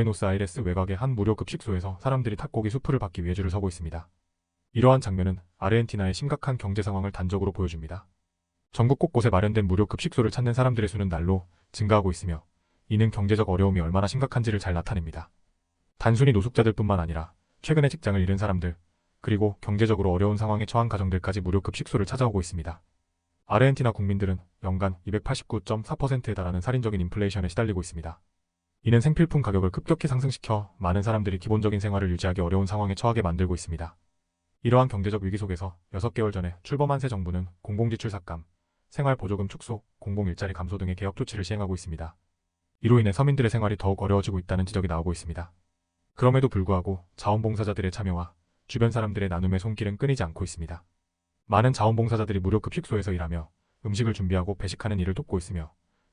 부에노스아이레스 외곽의 한 무료 급식소에서 사람들이 닭고기 수프를 받기 위해 줄을 서고 있습니다. 이러한 장면은 아르헨티나의 심각한 경제 상황을 단적으로 보여줍니다. 전국 곳곳에 마련된 무료 급식소를 찾는 사람들의 수는 날로 증가하고 있으며 이는 경제적 어려움이 얼마나 심각한지를 잘 나타냅니다. 단순히 노숙자들뿐만 아니라 최근에 직장을 잃은 사람들, 그리고 경제적으로 어려운 상황에 처한 가정들까지 무료 급식소를 찾아오고 있습니다. 아르헨티나 국민들은 연간 289.4%에 달하는 살인적인 인플레이션에 시달리고 있습니다. 이는 생필품 가격을 급격히 상승시켜 많은 사람들이 기본적인 생활을 유지하기 어려운 상황에 처하게 만들고 있습니다. 이러한 경제적 위기 속에서 6개월 전에 출범한 새 정부는 공공지출 삭감, 생활보조금 축소, 공공일자리 감소 등의 개혁 조치를 시행하고 있습니다. 이로 인해 서민들의 생활이 더욱 어려워지고 있다는 지적이 나오고 있습니다. 그럼에도 불구하고 자원봉사자들의 참여와 주변 사람들의 나눔의 손길은 끊이지 않고 있습니다. 많은 자원봉사자들이 무료 급식소에서 일하며 음식을 준비하고 배식하는 일을 돕고 있으며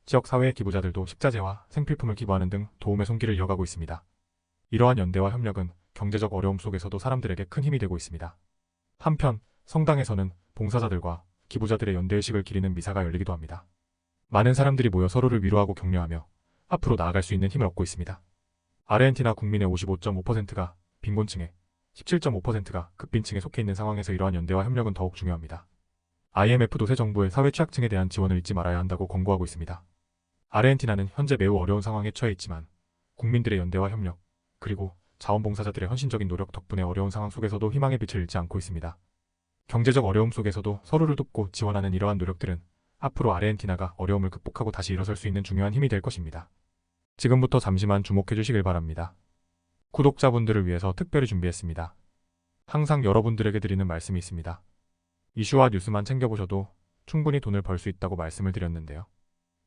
지역 사회의 기부자들도 식자재와 생필품을 기부하는 등 도움의 손길을 이어가고 있습니다. 이러한 연대와 협력은 경제적 어려움 속에서도 사람들에게 큰 힘이 되고 있습니다. 한편 성당에서는 봉사자들과 기부자들의 연대의식을 기리는 미사가 열리기도 합니다. 많은 사람들이 모여 서로를 위로하고 격려하며 앞으로 나아갈 수 있는 힘을 얻고 있습니다. 아르헨티나 국민의 55.5%가 빈곤층에 17.5%가 극빈층에 속해 있는 상황에서 이러한 연대와 협력은 더욱 중요합니다. IMF도 새 정부의 사회 취약층에 대한 지원을 잊지 말아야 한다고 권고하고 있습니다. 아르헨티나는 현재 매우 어려운 상황에 처해 있지만 국민들의 연대와 협력, 그리고 자원봉사자들의 헌신적인 노력 덕분에 어려운 상황 속에서도 희망의 빛을 잃지 않고 있습니다. 경제적 어려움 속에서도 서로를 돕고 지원하는 이러한 노력들은 앞으로 아르헨티나가 어려움을 극복하고 다시 일어설 수 있는 중요한 힘이 될 것입니다. 지금부터 잠시만 주목해 주시길 바랍니다. 구독자분들을 위해서 특별히 준비했습니다. 항상 여러분들에게 드리는 말씀이 있습니다. 이슈와 뉴스만 챙겨보셔도 충분히 돈을 벌 수 있다고 말씀을 드렸는데요.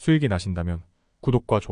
수익이 나신다면 구독과 좋아요